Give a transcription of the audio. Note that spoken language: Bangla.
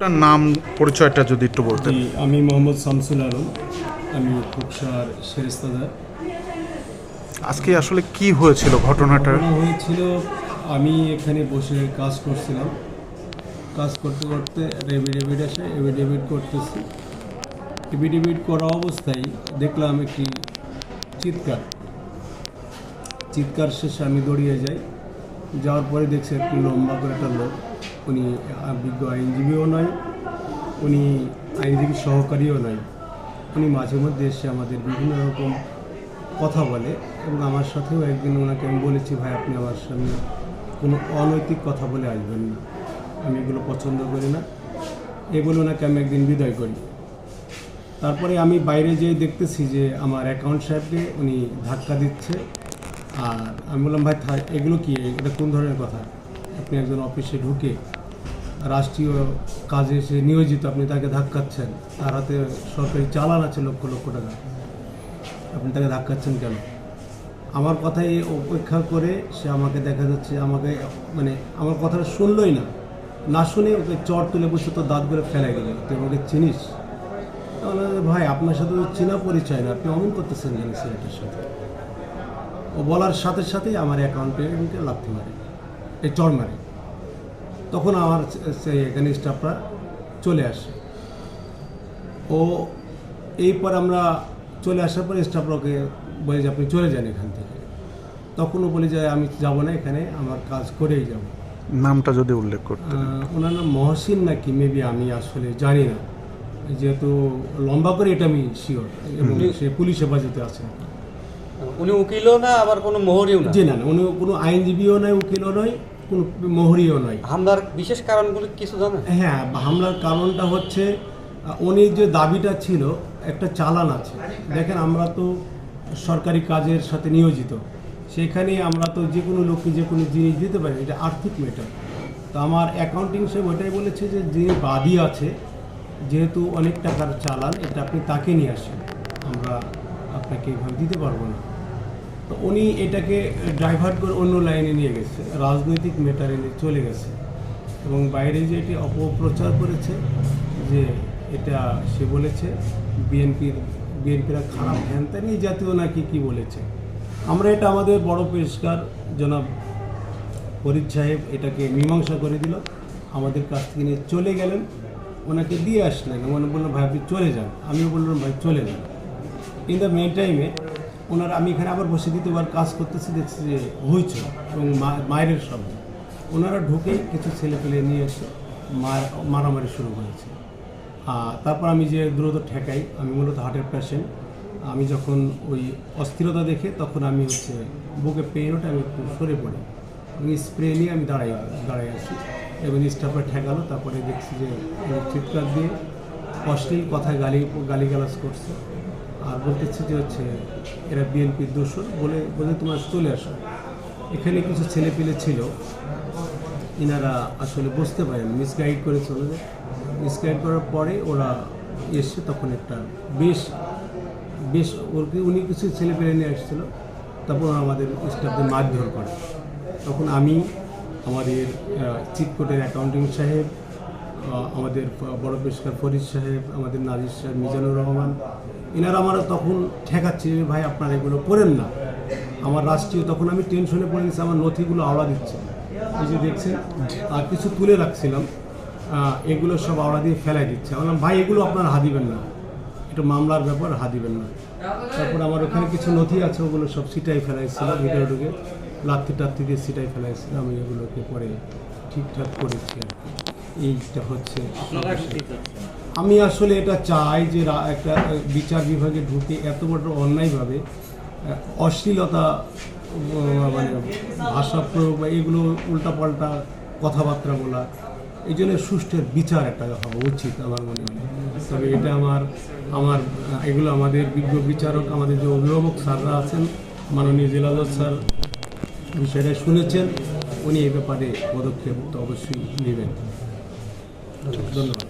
আপনার নাম পরিচয়টা যদি একটু বলতেন। আমি মোহাম্মদ শামসুল আলম। আমি খুবসার শেরেস্তাদার আজকে আসলে কি হয়েছিল ঘটনাটা? হয়েছিল আমি এখানে বসে কাজ করছিলাম। কাজ করতে করতে এভিডেভিট আসে এভিডেভিট করতেছি। এভিডেভিট করা অবস্থায় দেখলাম একটি চিৎকার। চিৎকার শেষে আমি দৌড়িয়ে যাই। যাওয়ার পরে দেখছি একটি লম্বা করে একটা লোক উনি বিজ্ঞ আইনজীবীও নয়, উনি আইনজীবী সহকারীও নয়। উনি মাঝে মধ্যে এসে আমাদের বিভিন্ন রকম কথা বলে এবং আমার সাথেও একদিন ওনাকে আমি বলেছি, ভাই, আপনি আমার সামনে কোনো অনৈতিক কথা বলে আসবেন না। আমি এগুলো পছন্দ করি না। এগুলো ওনাকে আমি একদিন বিদায় করি। তারপরে আমি বাইরে যেয়ে দেখতেছি যে আমার অ্যাকাউন্ট সাহেবকে উনি ধাক্কা দিচ্ছে। আর আমি বললাম, ভাই এগুলো কি? এটা কোন ধরনের কথা? আপনি একজন অফিসে ঢুকে রাষ্ট্রীয় কাজে সে নিয়োজিত আপনি তাকে ধাক্কাচ্ছেন, তার হাতে সরকারি চালান আছে লক্ষ লক্ষ টাকা। আপনি তাকে ধাক্কাচ্ছেন কেন? আমার কথাই উপেক্ষা করে সে আমাকে দেখা যাচ্ছে আমাকে মানে আমার কথাটা শুনলই না। না শুনে ওকে চট তুলে বসে তো দাঁত করে ফেলাই দিল। তুই আমাকে চিনিস? তাহলে ভাই, আপনার সাথে তো চেনা পরিচয় না, আপনি অমন করতেছেন কেন ছেলেটার সাথে? ও বলার সাথে সাথেই আমার অ্যাকাউন্টে মারে। এই চড় মারে তখন আমার সেই এখানে স্টাফরা চলে আসে। ও এই পর আমরা চলে আসার পরে স্টাফরা ওকে বলে যে আপনি চলে যান এখান থেকে। তখন ও বলে যে আমি যাব না এখানে আমার কাজ করেই যাব। নামটা যদি উল্লেখ করতেন। আহ, ওনার নাম মহসিন নাকি মেবি আমি আসলে জানি না। যেহেতু লম্বা করে এটা আমি শিওর এবং সে পুলিশ হেফাজতে আছে। উনি উকিলও না আবার কোনো মোহরিও না? জি না না, উনি কোনো আইনজীবীও নয় উকিলও নয়। কোনো মোহরিও নয়। হামলার বিশেষ কারণগুলো কিছু জানেন? হ্যাঁ হামলার কারণটা হচ্ছে উনি যে দাবিটা ছিল একটা চালান আছে। দেখেন আমরা তো সরকারি কাজের সাথে নিয়োজিত। সেখানে আমরা তো যে কোনো লোককে যে কোনো জিনিস দিতে পারি এটা আর্থিক ম্যাটার তো আমার অ্যাকাউন্টিং সে ওটাই বলেছে যে যে বাদী আছে যেহেতু অনেক টাকার চালান এটা আপনি তাকে নিয়ে আসেন। আমরা আপনাকে এভাবে দিতে পারব না। তো উনি এটাকে ডাইভার্ট করে অন্য লাইনে নিয়ে গেছে, রাজনৈতিক ম্যাটারে নিয়ে চলে গেছে। এবং বাইরে যে এটি অপপ্রচার করেছে, যে এটা সে বলেছে, বিএনপির, বিএনপিরা খারাপ হ্যান ত্যান এই জাতীয় নাকি কি বলেছে। আমরা এটা আমাদের বড় পরিষ্কার, জনাব ফরিদ সাহেব এটাকে মীমাংসা করে দিল। আমাদের কাছ থেকে নিয়ে চলে গেলেন, ওনাকে দিয়ে আসলেন। ওনার বললেন, ভাই, আপনি চলে যান। আমিও বললাম, ভাই, চলে যান। ইন দ্য মেন টাইমে ওনারা, আমি এখানে আবার বসে দ্বিতীয়বার কাজ করতেছি, দেখছি যে হইছে এবং মায়ের শব্দ ওনারা ঢুকেই কিছু ছেলে পেলে নিয়ে এসে মার মারামারি শুরু করেছে। আর তারপর আমি যে দ্রুত ঠেকাই, আমি মূলত হার্টের পেশেন্ট আমি যখন ওই অস্থিরতা দেখে, তখন আমি হচ্ছে বুকে পেন ওটা আমি একটু সরে পড়ি আমি স্প্রে নিয়ে আমি দাঁড়াই দাঁড়াই আছি এবং স্টাফে ঠেকালো। তারপরে দেখছি যে চিৎকার দিয়ে অশ্লীল কথায় গালি, গালিগালাজ করছে। আর বলতেছে যে হচ্ছে এরা বিএনপির দোষর বলে বলে তোমার চলে আসো। এখানে কিছু ছেলে পেলে ছিল। ইনারা আসলে বুঝতে পারেন মিসগাইড করে চলে যায় মিসগাইড করার পরে ওরা এসে তখন একটা বেশ বেশ ওর কি- উনি কিছু ছেলে পেলে নিয়ে আসছিল। তারপর আমাদের স্টাফদের মারধর করে। তখন আমি, আমাদের চিফ কোর্টের অ্যাকাউন্টিং সাহেব আমাদের বড় পেশকার ফরিদ সাহেব, আমাদের নাজির সাহেব, মিজানুর রহমান এনারা আমার তখন ঠেকাচ্ছে যে, ভাই, আপনারা এগুলো করেন না। আমার রাষ্ট্রীয়, তখন আমি টেনশনে পড়ে গেছি, আমার নথিগুলো আওড়া দিচ্ছে। এই যে দেখছেন, আর কিছু তুলে রাখছিলাম এগুলো সব আওড়া দিয়ে ফেলাই দিচ্ছে। বললাম, ভাই, এগুলো আপনারা হা দিবেন না। এটা মামলার ব্যাপার হা দিবেন না। তারপর আমার ওখানে কিছু নথি আছে, ওগুলো সব সিটাই ফেলাইছিল ভিতরে ঢুকে লাত্তি টাত্তি দিয়ে সিটাই ফেলাইছিল আমি এগুলোকে পরে ঠিকঠাক করেছি আর কি। এইটা হচ্ছে আমি আসলে এটা চাই যে একটা বিচার বিভাগে ঢুকে এত বড় অন্যায়ভাবে অশ্লীলতা মানে ভাষা প্রয়োগ বা এগুলো উল্টাপাল্টা কথাবার্তা বলা এই জন্য সুষ্ঠের বিচার একটা হওয়া উচিত আমার মনে হয়। তবে এটা আমার আমার এগুলো আমাদের বিজ্ঞ বিচারক আমাদের যে অভিভাবক স্যাররা আছেন মাননীয় জেলা জজ স্যার বিষয়টা শুনেছেন উনি এ ব্যাপারে পদক্ষেপ তো অবশ্যই নেবেন। どんどん。